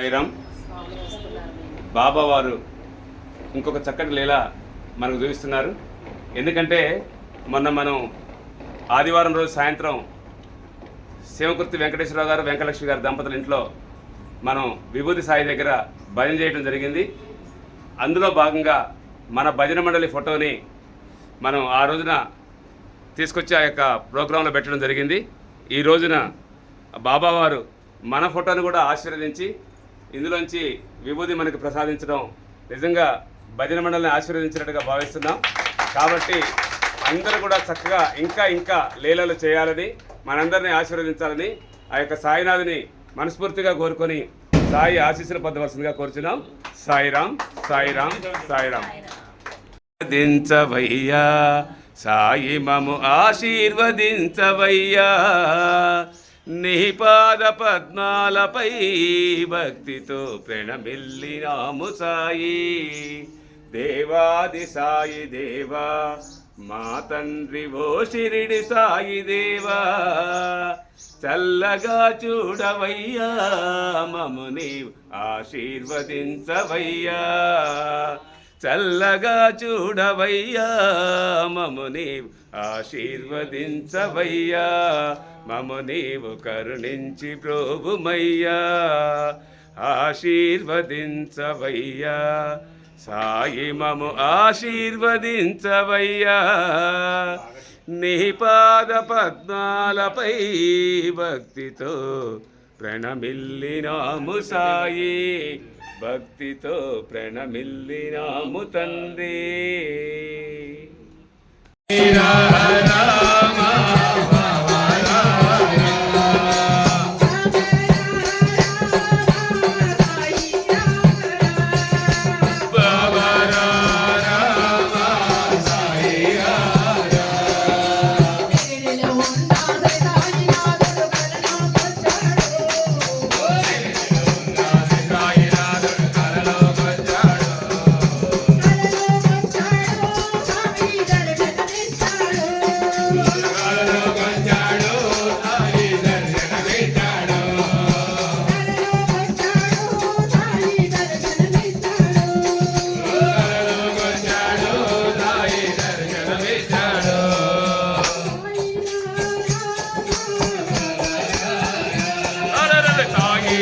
సాయిరామ్ బాబా వారు ఇంకొక చక్కటి లీల మనకు చూపిస్తున్నారు. ఎందుకంటే మొన్న మనం ఆదివారం రోజు సాయంత్రం శివకృతి వెంకటేశ్వరరావు గారు వెంకటలక్ష్మి గారి దంపతుల ఇంట్లో మనం విభూతి సాయి దగ్గర భజన చేయడం జరిగింది. అందులో భాగంగా మన భజన మండలి ఫోటోని మనం ఆ రోజున తీసుకొచ్చి ఆ యొక్క ప్రోగ్రాంలో పెట్టడం జరిగింది. ఈ రోజున బాబావారు మన ఫోటోను కూడా ఆశీర్వదించి ఇందులోంచి విభూతి మనకు ప్రసాదించడం నిజంగా భజన మండలిని ఆశీర్వదించినట్టుగా భావిస్తున్నాం. కాబట్టి అందరూ కూడా చక్కగా ఇంకా ఇంకా లీలలు చేయాలని మనందరినీ ఆశీర్వదించాలని ఆ యొక్క సాయినాథుని మనస్ఫూర్తిగా కోరుకొని సాయి ఆశీస్సులు పొందవలసిందిగా కోరుచున్నాం. సాయిరాం సాయిరాం సాయిరాం ఆశీర్వదించవయ్యా సాయి మము ఆశీర్వదించవయ్యా. నిపాద పద్మాలపై భక్తితో ప్రణమిల్లినాము సాయి. దేవాది సాయి దేవా మా తండ్రి ఓ షిరిడి సాయి దేవా. చల్లగా చూడవయ్యా మము నీవు ఆశీర్వదించవయ్యా. చల్లగా చూడవయ్యా మము నీవు ఆశీర్వదించవయ్యా మము నీవు కరుణించి ప్రోభుమయ్యా ఆశీర్వదించవయ్యా సాయి మము ఆశీర్వదించవయ్యా నీ పాద పద్మాలపై భక్తితో ప్రణమిల్లినాము సాయి. భక్తితో ప్రణమిల్లినాము తండ్రి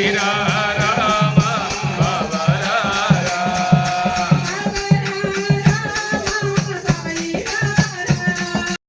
సాయిరా